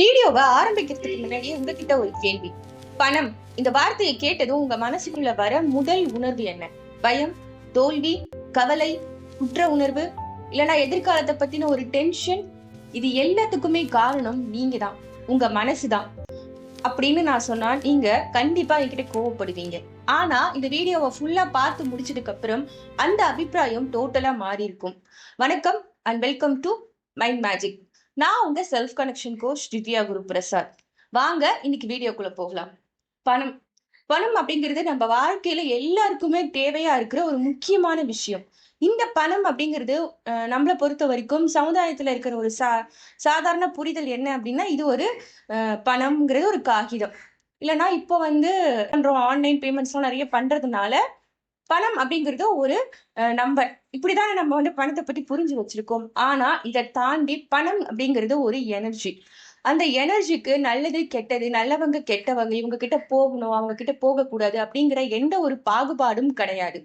வீடியோவை ஆரம்பிக்கிறதுக்கு முன்னாடி உங்ககிட்ட ஒரு கேள்வி. பணம். இந்த வார்த்தையை கேட்டதும் உங்க மனசுக்குள்ள வர முதல் உணர்வு என்ன? பயம் தோல்வி கவலை குற்ற உணர்வு இல்லைன்னா எதிர்காலத்தை பத்தின ஒரு டென்ஷன் இது எல்லாத்துக்குமே காரணம் நீங்க தான் உங்க மனசுதான். அப்படின்னு நான் சொன்னா நீங்க கண்டிப்பா என்கிட்ட கோவப்படுவீங்க. ஆனா இந்த வீடியோவை ஃபுல்லா பார்த்து முடிச்சதுக்கு அப்புறம் அந்த அபிப்பிராயம் டோட்டலா மாறி இருக்கும் வணக்கம் and welcome to mind magic நான் உங்க self connection coach Divya Guru Prasad. வாங்க இன்னைக்கு வீடியோக்குள்ள போகலாம். பணம் பணம் அப்படிங்கிறது நம்ம வாழ்க்கையில எல்லாருக்குமே தேவையா இருக்கிற ஒரு முக்கியமான விஷயம். இந்த பணம் அப்படிங்கிறது நம்மளை பொறுத்த வரைக்கும் சமுதாயத்துல இருக்கிற ஒரு சா சாதாரண புரிதல் என்ன அப்படின்னா இது ஒரு பணம்ங்கிறது ஒரு காகிதம். இல்லைன்னா இப்போ வந்து பண்றோம் ஆன்லைன் பேமெண்ட்ஸ்லாம் நிறைய பண்றதுனால பணம் அப்படிங்கிறது ஒரு நம்பர். இப்படிதான் நம்ம வந்து பணத்தை பத்தி புரிஞ்சு வச்சிருக்கோம். ஆனா இதை தாண்டி பணம் அப்படிங்கிறது ஒரு எனர்ஜி அந்த எனர்ஜிக்கு நல்லது கெட்டது நல்லவங்க கெட்டவங்க இவங்க கிட்ட போகணும் அவங்க கிட்ட போகக்கூடாது அப்படிங்கிற எந்த ஒரு பாகுபாடும் கிடையாது.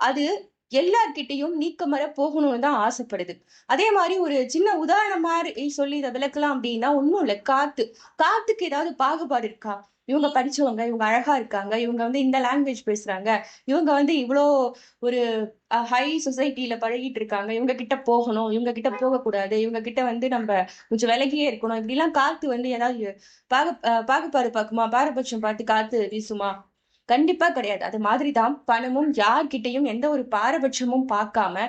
அது எல்லார்கிட்டையும் நீக்கமர போகணும்னு தான் ஆசைப்படுது. அதே மாதிரி ஒரு சின்ன உதாரணமா சொல்லி இதை விளக்கலாம் அப்படின்னா ஒன்றும் இல்லை காத்து. காத்துக்கு ஏதாவது பாகுபாடு இருக்கா? இவங்க படிச்சவங்க இவங்க அழகா இருக்காங்க இவங்க வந்து இந்த லாங்குவேஜ் பேசுறாங்க இவங்க வந்து இவ்வளோ ஒரு ஹை சொசைட்டில பழகிட்டு இருக்காங்க இவங்க கிட்ட போகணும் இவங்க கிட்ட போகக்கூடாது இவங்க கிட்ட வந்து நம்ம கொஞ்சம் விலகியே இருக்கணும் இப்படிலாம் காத்து வந்து ஏதாவது பாகு பாகுபாடு பார்க்குமா பாரபட்சம் பார்த்து காத்து வீசுமா? கண்டிப்பா கிடையாது. அது மாதிரி தான் பணமும் யார்கிட்டையும் எந்த ஒரு பாரபட்சமும் பார்க்காம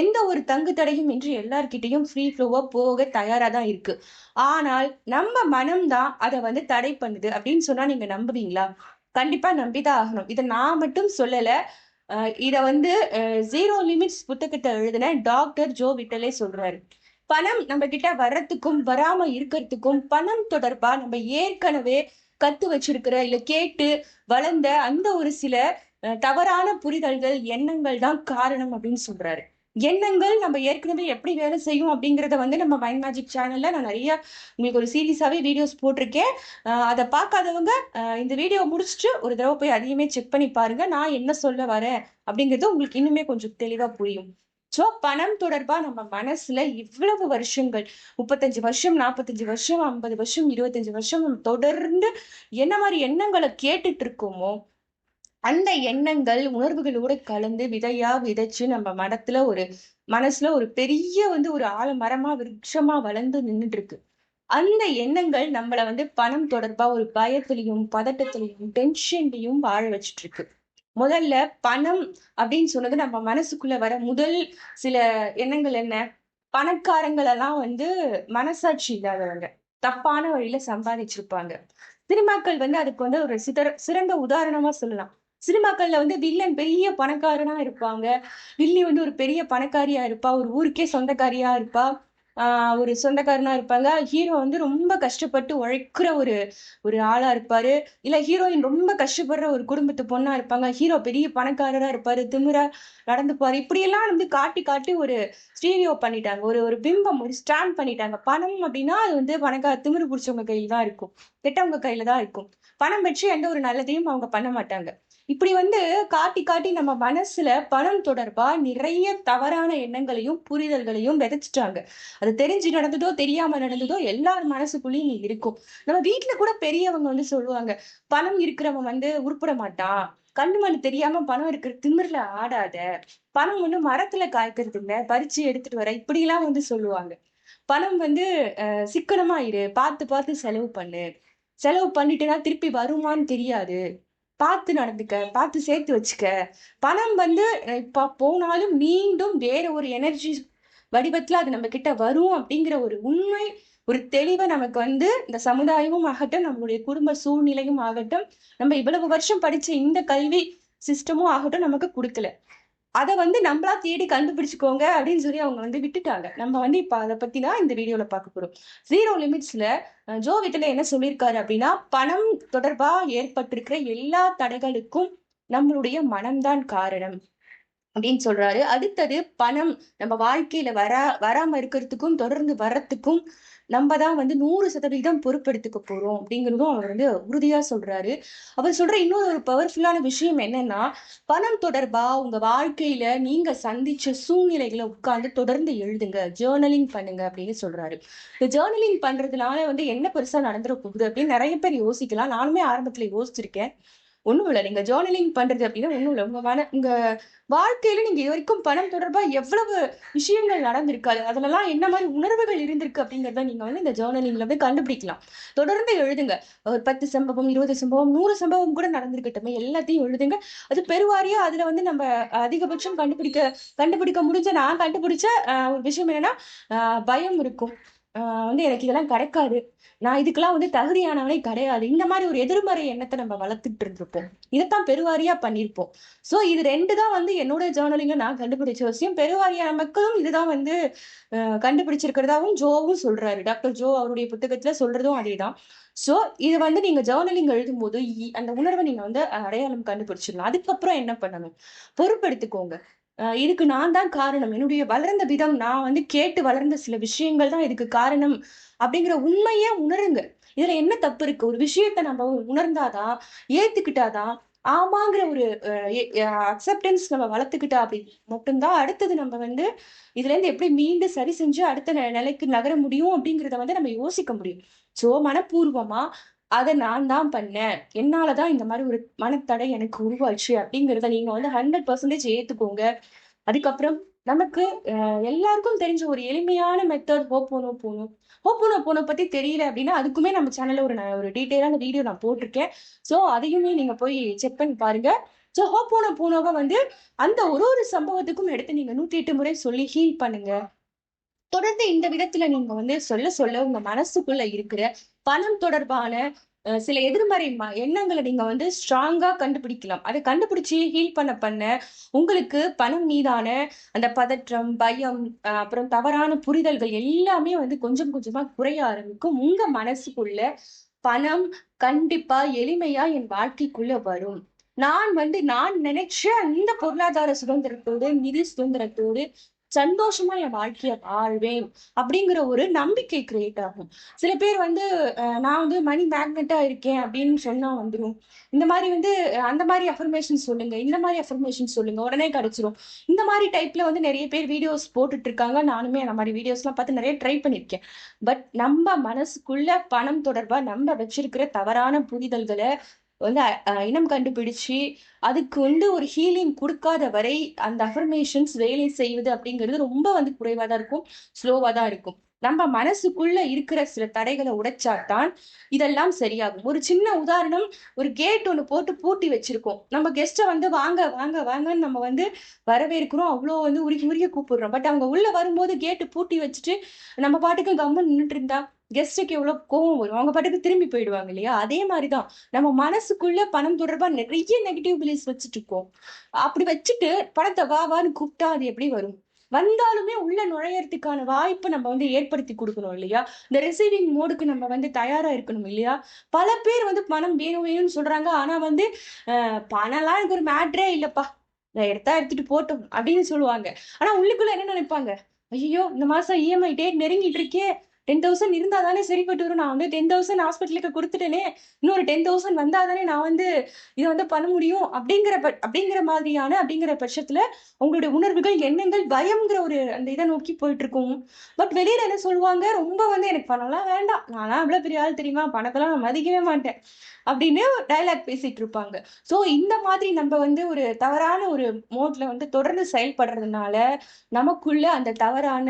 எந்த ஒரு தங்கு தடையும் இன்றி எல்லார்கிட்டையும் ஃப்ரீ ஃப்ளோவா போக தயாரா தான் இருக்கு. ஆனால் நம்ம மனம் தான் அதை வந்து தடை பண்ணுது அப்படின்னு சொன்னா நீங்க நம்புவீங்களா? கண்டிப்பா நம்பிதான் ஆகணும். இதை நான் மட்டும் சொல்லல. இதை இத வந்து ஜீரோ லிமிட்ஸ் புத்தகத்தை எழுதின டாக்டர் ஜோ விட்டலே சொல்றாரு. பணம் நம்ம கிட்ட வர்றதுக்கும் வராம இருக்கிறதுக்கும் பணம் தொடர்பா நம்ம ஏற்கனவே கத்து வச்சிருக்கிற இல்ல கேட்டு வளர்ந்த அந்த ஒரு சில தவறான புரிதல்கள் எண்ணங்கள் தான் காரணம் அப்படின்னு சொல்றாரு. எண்ணங்கள் நம்ம ஏற்கனவே எப்படி வேலை செய்யும் அப்படிங்கிறத வந்து நம்ம மைண்ட் மேஜிக் சேனல்ல நான் நிறைய உங்களுக்கு ஒரு சீரியஸாவே வீடியோஸ் போட்டிருக்கேன். அதை பார்க்காதவங்க இந்த வீடியோ முடிச்சுட்டு ஒரு தடவை போய் அதையுமே செக் பண்ணி பாருங்க. நான் என்ன சொல்ல வரேன் அப்படிங்கிறது உங்களுக்கு இன்னுமே கொஞ்சம் தெளிவா புரியும். ஸோ பணம் தொடர்பாக நம்ம மனசில் இவ்வளவு வருஷங்கள் முப்பத்தஞ்சு வருஷம் நாற்பத்தஞ்சு வருஷம் ஐம்பது வருஷம் இருபத்தஞ்சு வருஷம் தொடர்ந்து என்ன மாதிரி எண்ணங்களை கேட்டுட்டு இருக்கோமோ அந்த எண்ணங்கள் உணர்வுகளோட கலந்து விதையா விதைச்சு நம்ம மனத்துல ஒரு மனசுல ஒரு பெரிய வந்து ஒரு ஆலமரமா விருட்சமா வளர்ந்து நின்றுட்டு இருக்கு. அந்த எண்ணங்கள் நம்மளை வந்து பணம் தொடர்பா ஒரு பயத்திலையும் பதட்டத்திலையும் டென்ஷன்லையும் வாழ வச்சுட்டு இருக்கு. முதல்ல பணம் அப்படின்னு சொன்னது நம்ம மனசுக்குள்ள வர முதல் சில எண்ணங்கள் என்ன? பணக்காரங்களெல்லாம் வந்து மனசாட்சி இல்லாதவங்க. தப்பான வழியில சம்பாதிச்சிருப்பாங்க. சினிமாக்கள் வந்து அதுக்கு வந்து ஒரு சிதற சிறந்த உதாரணமா சொல்லலாம். சினிமாக்கள்ல வந்து வில்லன் பெரிய பணக்காரனா இருப்பாங்க. வில்லி வந்து ஒரு பெரிய பணக்காரியா இருப்பா. ஒரு ஊருக்கே சொந்தக்காரியா இருப்பா. ஒரு சொந்தக்காரனா இருப்பாங்க. ஹீரோ வந்து ரொம்ப கஷ்டப்பட்டு உழைக்கிற ஒரு ஒரு ஆளா இருப்பாரு. இல்ல ஹீரோயின் ரொம்ப கஷ்டப்படுற ஒரு குடும்பத்து பொண்ணா இருப்பாங்க. ஹீரோ பெரிய பணக்காரரா இருப்பாரு திமிரா நடந்துப்பாரு இப்படியெல்லாம் வந்து காட்டி காட்டி ஒரு ஸ்டீரியோ பண்ணிட்டாங்க. ஒரு ஒரு பிம்பம் ஒரு ஸ்டாண்ட் பண்ணிட்டாங்க. பணம் அப்படின்னா அது வந்து பணக்கார திமிரு பிடிச்சவங்க கையில தான் இருக்கும். கெட்டவங்க கையில தான் இருக்கும். பணம் பெற்று எந்த ஒரு நல்லதையும் அவங்க பண்ண மாட்டாங்க. இப்படி வந்து காட்டி காட்டி நம்ம மனசுல பணம் தொடர்பா நிறைய தவறான எண்ணங்களையும் புரிதல்களையும் விதைச்சிட்டாங்க. அது தெரிஞ்சு நடந்ததோ தெரியாம நடந்ததோ எல்லார் மனசுக்குள்ளேயும் இருக்கும். நம்ம வீட்டுல கூட பெரியவங்க வந்து சொல்லுவாங்க பணம் இருக்கிறவன் வந்து உருப்பட மாட்டான். கண்ணு மண் தெரியாம பணம் இருக்கிற திமிர்ல ஆடாத. பணம் ஒண்ணு மரத்துல காய்க்கிறது இல்ல பறிச்சு எடுத்துட்டு வர. இப்படி எல்லாம் வந்து சொல்லுவாங்க. பணம் வந்து சிக்கனமா இரு. பார்த்து பார்த்து செலவு பண்ணு. செலவு பண்ணிட்டேன்னா திருப்பி வருமான்னு தெரியாது. பார்த்து நடந்துக்க பார்த்து சேர்த்து வச்சுக்க. பணம் வந்து இப்போ போனாலும் மீண்டும் வேற ஒரு எனர்ஜி வடிவத்தில் அது நம்ம கிட்ட வரும் அப்படிங்கிற ஒரு உண்மை ஒரு தெளிவை நமக்கு வந்து இந்த சமுதாயமும் ஆகட்டும் நம்மளுடைய குடும்ப சூழ்நிலையும் ஆகட்டும் நம்ம இவ்வளவு வருஷம் படிச்ச இந்த கல்வி சிஸ்டமும் ஆகட்டும் நமக்கு கொடுக்கல. அதை வந்து நம்மளா தேடி கண்டுபிடிச்சுக்கோங்க அப்படின்னு சொல்லி அவங்க வந்து விட்டுட்டாங்க. நம்ம வந்து இப்ப அதை பத்தி தான் இந்த வீடியோல பார்க்க போறோம். ஜீரோ லிமிட்ஸ்ல ஜோ விட்டல என்ன சொல்லியிருக்காரு அப்படின்னா பணம் தொடர்பா ஏற்பட்டிருக்கிற எல்லா தடைகளுக்கும் நம்மளுடைய மனம்தான் காரணம். அப்படின்னு சொல்றாரு. அடுத்தது பணம். நம்ம வாழ்க்கையில வரா வராம இருக்கிறதுக்கும் தொடர்ந்து வர்றதுக்கும் நம்ம தான் வந்து நூறு சதவீதம் பொறுப்பெடுத்துக்க போறோம் அப்படிங்கிறதும் அவர் வந்து உறுதியா சொல்றாரு. அவர் சொல்ற இன்னொரு ஒரு பவர்ஃபுல்லான விஷயம் என்னன்னா பணம் தொடர்பா உங்க வாழ்க்கையில நீங்க சந்திச்ச சூழ்நிலைகளை உட்கார்ந்து தொடர்ந்து எழுதுங்க. ஜேர்னலிங் பண்ணுங்க அப்படின்னு சொல்றாரு. இந்த ஜேர்னலிங் பண்றதுனால வந்து என்ன பெருசா நடந்துட போகுது அப்படின்னு நிறைய பேர் யோசிக்கலாம். நானுமே ஆரம்பத்துல யோசிச்சிருக்கேன். ஒன்றும் இல்லை. நீங்கள் ஜேர்னலிங் பண்ணுறது அப்படின்னா ஒன்றும் இல்லை. உங்கள் மன உங்கள் வாழ்க்கையில் நீங்கள் இது வரைக்கும் பணம் தொடர்பாக எவ்வளவு விஷயங்கள் நடந்திருக்காது. அதுலலாம் என்ன மாதிரி உணர்வுகள் இருந்திருக்கு அப்படிங்கிறத நீங்கள் வந்து இந்த ஜேர்னலிங்கில் வந்து கண்டுபிடிக்கலாம். தொடர்ந்து எழுதுங்க. ஒரு பத்து சம்பவம் இருபது சம்பவம் நூறு சம்பவம் கூட நடந்திருக்கட்டுமே. எல்லாத்தையும் எழுதுங்க. அது பெருவாரியாக அதில் வந்து நம்ம அதிகபட்சம் கண்டுபிடிக்க கண்டுபிடிக்க முடிஞ்ச நான் கண்டுபிடிச்ச ஒரு விஷயம் என்னன்னா பயம் இருக்கும். வந்து எனக்கு இதெல்லாம் கிடைக்காது. நான் இதுக்கெல்லாம் வந்து தகுதியானவனே கிடையாது. இந்த மாதிரி ஒரு எதிர்மறை எண்ணத்தை நம்ம வளர்த்துட்டு இருந்திருப்போம். இதைத்தான் பெருவாரியா பண்ணியிருப்போம். ஸோ இது ரெண்டு தான் வந்து என்னோட ஜேர்னலிங்க நான் கண்டுபிடிச்ச விஷயம். பெருவாரியான மக்களும் இதுதான் வந்து கண்டுபிடிச்சிருக்கிறதாவும் ஜோவும் சொல்றாரு. டாக்டர் ஜோ அவருடைய புத்தகத்துல சொல்றதும் அதேதான். ஸோ இது வந்து நீங்க ஜேர்னலிங் எழுதும்போது இ- அந்த உணர்வை நீங்க வந்து அடையாளம் கண்டுபிடிச்சிடணும் அதுக்கப்புறம் என்ன பண்ணணும்? பொறுப்பெடுத்துக்கோங்க. இதுக்கு நான் தான் காரணம். என்னுடைய வளர்ந்த விதம் நான் வந்து கேட்டு வளர்ந்த சில விஷயங்கள் தான் இதுக்கு காரணம் அப்படிங்கிற உண்மையே உணருங்க. இதுல என்ன தப்பு இருக்கு? ஒரு விஷயத்த நம்ம உணர்ந்தாதான் ஏத்துக்கிட்டாதான் ஆமாங்கிற ஒரு அக்செப்டன்ஸ் நம்ம வளர்த்துக்கிட்டா அப்படி மட்டும்தான் அடுத்தது நம்ம வந்து இதுல இருந்து எப்படி மீண்டு சரி செஞ்சு அடுத்த நிலைக்கு நகர முடியும் அப்படிங்கிறத வந்து நம்ம யோசிக்க முடியும். சோ மனப்பூர்வமா அதை நான் தான் பண்ணேன். என்னாலதான் இந்த மாதிரி ஒரு மனத்தடை எனக்கு உருவாச்சு அப்படிங்கிறத நீங்க வந்து ஹண்ட்ரட் பர்சன்டேஜ் ஏத்துக்கோங்க. அதுக்கப்புறம் நமக்கு எல்லாருக்கும் தெரிஞ்ச ஒரு எளிமையான மெத்தட் ஹோப்போனோ போனோம் ஹோப்போனோ போனோ பத்தி தெரியல அப்படின்னா அதுக்குமே நம்ம சேனல்ல ஒரு ஒரு டீட்டெயிலான வீடியோ நான் போட்டிருக்கேன். ஸோ அதையுமே நீங்க போய் செக் பண்ணி பாருங்க. ஸோ ஹோப்போனோ போனோவை வந்து அந்த ஒரு ஒரு சம்பவத்துக்கும் எடுத்து நீங்க நூத்தி எட்டு முறை சொல்லி ஹீல் பண்ணுங்க. தொடர்ந்து இந்த விதத்துல நீங்க வந்து சொல்ல சொல்ல உங்க மனசுக்குள்ள இருக்கிற பணம் தொடர்பான சில எதிர்மறை ம- எண்ணங்களை நீங்க வந்து ஸ்ட்ராங்கா கண்டுபிடிக்கலாம். அதை கண்டுபிடிச்சு ஹீல் பண்ண பண்ண உங்களுக்கு பணம் மீதான அந்த பதற்றம் பயம் அப்புறம் தவறான புரிதல்கள் எல்லாமே வந்து கொஞ்சம் கொஞ்சமா குறைய ஆரம்பிக்கும். உங்க மனசுக்குள்ள பணம் கண்டிப்பா எளிமையா என் வாழ்க்கைக்குள்ள வரும். நான் வந்து நான் நினைச்ச அந்த பொருளாதார சுதந்திரத்தோடு நிதி சுதந்திரத்தோடு சந்தோஷமா என் வாழ்க்கையை வாழ்வேன் அப்படிங்கிற ஒரு நம்பிக்கை கிரியேட் ஆகும். சில பேர் வந்து நான் வந்து மணி மேக்னெட்டா இருக்கேன் அப்படின்னு சொன்னா வந்துடும் இந்த மாதிரி வந்து அந்த மாதிரி அஃபர்மேஷன் சொல்லுங்க இந்த மாதிரி அஃபர்மேஷன் சொல்லுங்க உடனே கிடைச்சிரும். இந்த மாதிரி டைப்ல வந்து நிறைய பேர் வீடியோஸ் போட்டுட்டு இருக்காங்க. நானுமே அந்த மாதிரி வீடியோஸ்லாம் பார்த்து நிறைய ட்ரை பண்ணியிருக்கேன் பட் நம்ம மனசுக்குள்ள பணம் தொடர்பா நம்ம வச்சிருக்கிற தவறான புரிதல்களை வந்து இனம் கண்டுபிடிச்சு அதுக்கு வந்து ஒரு ஹீலிங் கொடுக்காத வரை அந்த அஃபர்மேஷன்ஸ் வேலை செய்வது அப்படிங்கிறது ரொம்ப வந்து குறைவாக தான் இருக்கும் ஸ்லோவாக தான் இருக்கும். நம்ம மனசுக்குள்ள இருக்கிற சில தடைகளை உடைச்சாதான் இதெல்லாம் சரியாகும். ஒரு சின்ன உதாரணம் ஒரு கேட் ஒன்று போட்டு பூட்டி வச்சிருக்கோம். நம்ம கெஸ்ட்டை வந்து வாங்க வாங்க வாங்கன்னு நம்ம வந்து வரவேற்கிறோம். அவ்வளோ வந்து உருகி உருகி கூப்பிடுறோம். பட் அவங்க உள்ள வரும்போது கேட்டு பூட்டி வச்சுட்டு நம்ம பாட்டுக்கு கம்மன் நின்றுட்டு இருந்தா கெஸ்ட்டுக்கு எவ்வளவு கோவம் வரும். அவங்க பாட்டுக்கு திரும்பி போயிடுவாங்க இல்லையா? அதே மாதிரி தான் நம்ம மனசுக்குள்ள பணம் தொடர்பா நிறைய நெகட்டிவ் பிலீஸ் வச்சுட்டு இருக்கோம். அப்படி வச்சுட்டு பணத்தை வா வான்னு கூப்பிட்டா அது எப்படி வரும்? வந்தாலுமே உள்ள நுழையறதுக்கான வாய்ப்பை நம்ம வந்து ஏற்படுத்தி கொடுக்கணும் இல்லையா? இந்த ரிசீவிங் மோடுக்கு நம்ம வந்து தயாரா இருக்கணும் இல்லையா? பல பேர் வந்து பணம் வேணும் வேணும்னு சொல்றாங்க. ஆனா வந்து பணம்லாம் எனக்கு ஒரு மேட்ரே இல்லப்பா. நான் எடுத்தா எடுத்துட்டு போட்டோம் அப்படின்னு சொல்லுவாங்க. ஆனா உள்ளுக்குள்ள என்ன நினைப்பாங்க? ஐயோ இந்த மாசம் இஎம்ஐ டேட் நெருங்கிட்டு இருக்கே. டென் தௌசண்ட் இருந்தால் தானே சரிப்பட்டு வரும் நான் வந்து டென் தௌசண்ட் ஹாஸ்பிட்டலுக்கு கொடுத்துட்டேனே இன்னொரு டென் தௌசண்ட் வந்தால் தானே நான் வந்து இதை வந்து பண்ண முடியும்? அப்படிங்கிற ப- அப்படிங்கிற மாதிரியான அப்படிங்கிற பட்சத்தில் உங்களுடைய உணர்வுகள் எண்ணங்கள் பயம்ங்கிற ஒரு அந்த இதை நோக்கி போயிட்டு இருக்கும் பட் வெளியில் என்ன சொல்லுவாங்க? ரொம்ப வந்து எனக்கு பணம்லாம் வேண்டாம். நான்லாம் அவ்வளோ பெரிய ஆள் தெரியுமா? பணத்தெல்லாம் நான் மதிக்கவே மாட்டேன். அப்படின்னு டைலாக் பேசிட்டு இருப்பாங்க. ஸோ இந்த மாதிரி நம்ம வந்து ஒரு தவறான ஒரு மோட்ல வந்து தொடர்ந்து செயல்படுறதுனால நமக்குள்ள அந்த தவறான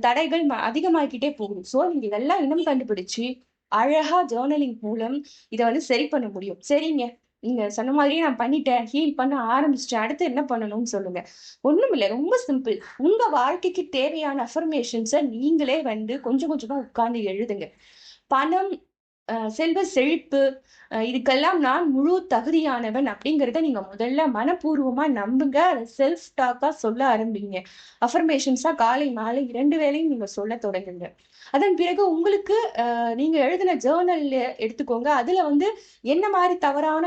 தடைகள் அதிகமாகிக்கிட்டே போகும் சோ நீங்க இதெல்லாம் இனம் கண்டுபிடிச்சு அழகா ஜேர்னலிங் மூலம் இதை வந்து சரி பண்ண முடியும். சரிங்க. நீங்க சொன்ன மாதிரியே நான் பண்ணிட்டேன். ஹீல் பண்ண ஆரம்பிச்சிட்டேன். அடுத்து என்ன பண்ணணும்னு சொல்லுங்க. ஒண்ணும் இல்லை. ரொம்ப சிம்பிள் உங்க வாழ்க்கைக்கு தேவையான அஃபர்மேஷன்ஸை நீங்களே வந்து கொஞ்சம் கொஞ்சமா உட்கார்ந்து எழுதுங்க. பணம் செல்வ செழிப்பு இதுக்கெல்லாம் நான் முழு தகுதியானவன் அப்படிங்கிறத நீங்க முதல்ல மனப்பூர்வமா நம்புங்க. அதை செல்ஃப் டாக்கா சொல்ல ஆரம்பிங்க. அஃபர்மேஷன்ஸா காலை மாலை இரண்டு வேலையும் நீங்க சொல்ல தொடங்குங்க. அதன் பிறகு உங்களுக்கு நீங்க எழுதின ஜேர்னல் எடுத்துக்கோங்க. அதுல வந்து என்ன மாதிரி தவறான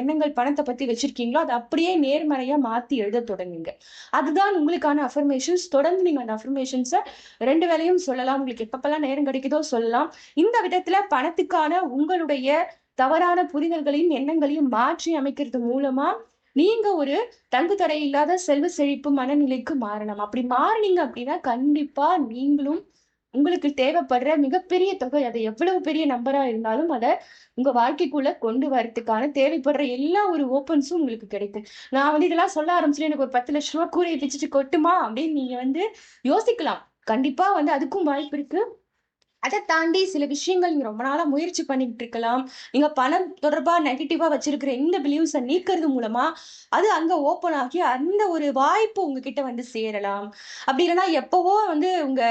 எண்ணங்கள் பணத்தை பத்தி வச்சிருக்கீங்களோ அதை அப்படியே நேர்மறையா மாத்தி எழுத தொடங்குங்க. அதுதான் உங்களுக்கான அஃபர்மேஷன்ஸ் தொடர்ந்து நீங்க அந்த அஃபர்மேஷன்ஸை ரெண்டு வேலையும் சொல்லலாம். உங்களுக்கு எப்பப்பெல்லாம் நேரம் கிடைக்குதோ சொல்லலாம். இந்த விதத்துல பணத்துக்கான உங்களுடைய தவறான புரிதல்களையும் எண்ணங்களையும் மாற்றி அமைக்கிறது மூலமா நீங்க ஒரு தங்கு தடை இல்லாத செல்வ செழிப்பு மனநிலைக்கு மாறலாம் அப்படி மாறினீங்க அப்படின்னா கண்டிப்பா நீங்களும் உங்களுக்கு தேவைப்படுற மிகப்பெரிய தொகை அது எவ்வளவு பெரிய நம்பரா இருந்தாலும் அதை உங்க வாழ்க்கைக்குள்ள கொண்டு வரதுக்கான தேவைப்படுற எல்லா ஒரு ஓப்பன்ஸும் உங்களுக்கு கிடைக்கும் நான் வந்து இதெல்லாம் சொல்ல ஆரம்பிச்சுட்டு எனக்கு ஒரு பத்து லட்ச ரூபா கூரையை பிச்சுட்டு கொட்டுமா அப்படின்னு நீங்க வந்து யோசிக்கலாம். கண்டிப்பா வந்து அதுக்கும் வாய்ப்பு இருக்கு. அதை தாண்டி சில விஷயங்கள் நீங்க ரொம்ப நாளா முயற்சி பண்ணிட்டு இருக்கலாம். நீங்க பணம் தொடர்பா நெகட்டிவா வச்சிருக்கிற இந்த பிலீவ்ஸை நீக்கிறது மூலமா அது அங்க ஓப்பன் ஆகி அந்த ஒரு வாய்ப்பு உங்ககிட்ட வந்து சேரலாம். அப்படி இல்லைன்னா எப்பவோ வந்து உங்க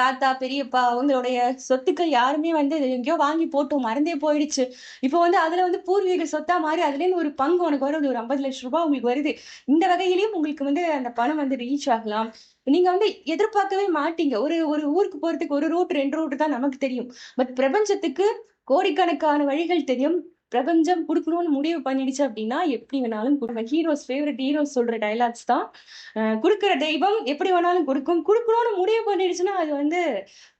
தாத்தா பெரியப்பா அவங்களுடைய சொத்துக்கள் யாருமே வந்து எங்கேயோ வாங்கி போட்டோம் மறந்தே போயிடுச்சு. இப்போ வந்து அதுல வந்து பூர்வீக சொத்தா மாதிரி அதுலேருந்து ஒரு பங்கு உனக்கு வருது. ஒரு ஐம்பது லட்சம் ரூபாய் உங்களுக்கு வருது. இந்த வகையிலையும் உங்களுக்கு வந்து அந்த பணம் வந்து ரீச் ஆகலாம். நீங்க வந்து எதிர்பார்க்கவே மாட்டீங்க. ஒரு ஒரு ஊருக்கு போறதுக்கு ஒரு ரூட் ரெண்டு ரூட் தான் நமக்கு தெரியும். பட் பிரபஞ்சத்துக்கு கோடிக்கணக்கான வழிகள் தெரியும். பிரபஞ்சம் கொடுக்கணும்னு முடிவு பண்ணிடுச்சு அப்படின்னா எப்படி வேணாலும் கொடுக்கும் ஹீரோஸ் ஃபேவரட் ஹீரோஸ் சொல்ற டைலாக்ஸ் தான் கொடுக்குற தெய்வம் எப்படி வேணாலும் கொடுக்கும். கொடுக்கணும்னு முடிவு பண்ணிடுச்சுன்னா அது வந்து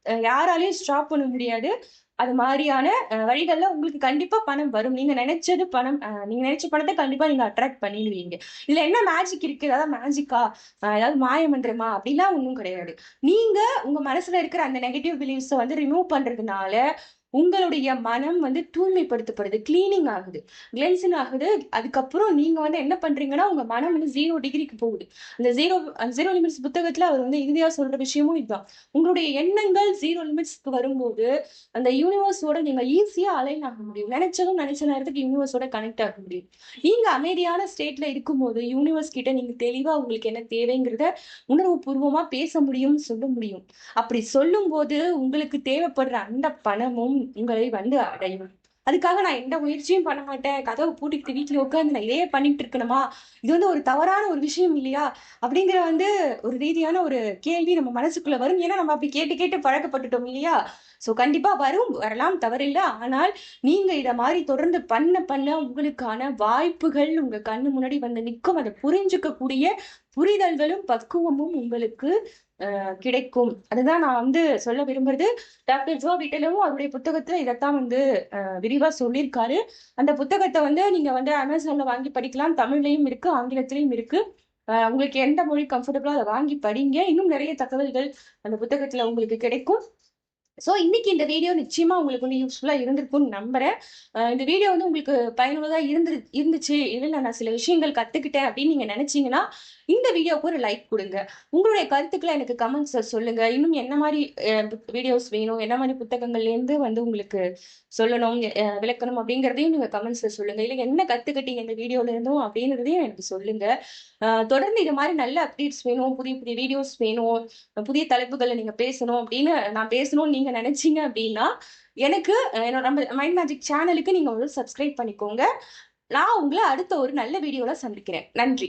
அஹ் யாராலையும் ஸ்டாப் பண்ண முடியாது. அது மாதிரியான வழிகள்ல உங்களுக்கு கண்டிப்பா பணம் வரும். நீங்க நினைச்சது பணம் அஹ், நீங்க நினைச்ச பணத்தை கண்டிப்பா நீங்க அட்ராக்ட் பண்ணிடுவீங்க. இதுல என்ன மேஜிக் இருக்கு? ஏதாவது மேஜிக்கா ஏதாவது மாயமன்றமா மந்திரமா? அப்படிலாம் ஒன்றும் கிடையாது. நீங்க உங்க மனசுல இருக்கிற அந்த நெகட்டிவ் பிலீவ்ஸை வந்து ரிமூவ் பண்றதுனால உங்களுடைய மனம் வந்து தூய்மைப்படுத்தப்படுது கிளீனிங் ஆகுது. கிளென்சிங் ஆகுது அதுக்கப்புறம் நீங்க வந்து என்ன பண்றீங்கன்னா உங்க மனம் வந்து ஜீரோ டிகிரிக்கு போகுது. அந்த ஜீரோ ஜீரோ லிமிட்ஸ் புத்தகத்துல அவர் வந்து இறுதியா சொல்ற விஷயமும் இதுதான். உங்களுடைய எண்ணங்கள் ஜீரோ லிமிட்ஸ்க்கு வரும்போது அந்த யூனிவர்ஸோட நீங்க ஈஸியா அலைன் ஆக முடியும். நினைச்சதும் நினைச்ச நேரத்துக்கு யூனிவர்ஸோட கனெக்ட் ஆக முடியும். நீங்க அமைதியான ஸ்டேட்ல இருக்கும்போது யூனிவர்ஸ் கிட்ட நீங்க தெளிவா உங்களுக்கு என்ன தேவைங்கிறத உணர்வு பூர்வமா பேச முடியும் சொல்ல முடியும். அப்படி சொல்லும்போது உங்களுக்கு தேவைப்படுற அந்த பணமும் உங்களை வந்து அடையும். அதுக்காக நான் எந்த முயற்சியும் பண்ண மாட்டேன். கதவை பூட்டிக்கிட்டு வீட்டுல உட்காந்து நான் இதே பண்ணிட்டு இருக்கணுமா? இது வந்து ஒரு தவறான ஒரு விஷயம் இல்லையா? அப்படிங்கிற வந்து ஒரு ரீதியான ஒரு கேள்வி நம்ம மனசுக்குள்ள வரும். ஏன்னா நம்ம அப்படி கேட்டு கேட்டு பழக்கப்பட்டுட்டோம் இல்லையா? சோ கண்டிப்பா வரும். வரலாம். தவறில்லை. ஆனால் நீங்க இதை மாதிரி தொடர்ந்து பண்ண பண்ண உங்களுக்கான வாய்ப்புகள் உங்க கண்ணு முன்னாடி வந்து நிற்கும். அதை புரிஞ்சுக்கக்கூடிய புரிதல்களும் பக்குவமும் உங்களுக்கு கிடைக்கும். அதுதான் நான் வந்து சொல்ல விரும்புறது. டாக்டர் ஜோ விட்டலும் அவருடைய புத்தகத்துல இதைத்தான் வந்து விரிவா சொல்லியிருக்காரு. அந்த புத்தகத்தை வந்து நீங்க வந்து அமேசான்ல வாங்கி படிக்கலாம். தமிழ்லயும் இருக்கு ஆங்கிலத்திலயும் இருக்கு. உங்களுக்கு எந்த மொழி கம்ஃபர்டபுளோ அதை வாங்கி படிங்க. இன்னும் நிறைய தகவல்கள் அந்த புத்தகத்துல உங்களுக்கு கிடைக்கும். ஸோ இன்னைக்கு இந்த வீடியோ நிச்சயமா உங்களுக்கு வந்து யூஸ்ஃபுல்லா இருந்திருக்கும்னு நம்புறேன். இந்த வீடியோ வந்து உங்களுக்கு பயனுள்ளதா இருந்து இருந்துச்சு. இல்லை நான் சில விஷயங்கள் கத்துக்கிட்டேன் அப்படின்னு நீங்க நினைச்சீங்கன்னா இந்த வீடியோவுக்கு ஒரு லைக் கொடுங்க. உங்களுடைய கருத்துக்களை எனக்கு கமெண்ட்ஸை சொல்லுங்க. இன்னும் என்ன மாதிரி வீடியோஸ் வேணும்? என்ன மாதிரி புத்தகங்கள்ல இருந்து வந்து உங்களுக்கு சொல்லணும்? விளக்கணும்? அப்படிங்கிறதையும் நீங்க கமெண்ட்ஸ்ல சொல்லுங்க. இல்லை என்ன கத்துக்கிட்டீங்க இந்த வீடியோல இருந்தும் அப்படிங்கிறதையும் எனக்கு சொல்லுங்க. தொடர்ந்து இது மாதிரி நல்ல அப்டேட்ஸ் வேணும் புதிய புதிய வீடியோஸ் வேணும் புதிய தலைப்புகளை நீங்க பேசணும் அப்படின்னு நான் பேசணும்னு நீங்க நினைச்சீங்க அப்படின்னா எனக்கு என்னோட நம்ம மைண்ட் மேஜிக் சேனலுக்கு நீங்க வந்து சப்ஸ்கிரைப் பண்ணிக்கோங்க. நான் உங்களை அடுத்த ஒரு நல்ல வீடியோவில் சந்திக்கிறேன். நன்றி.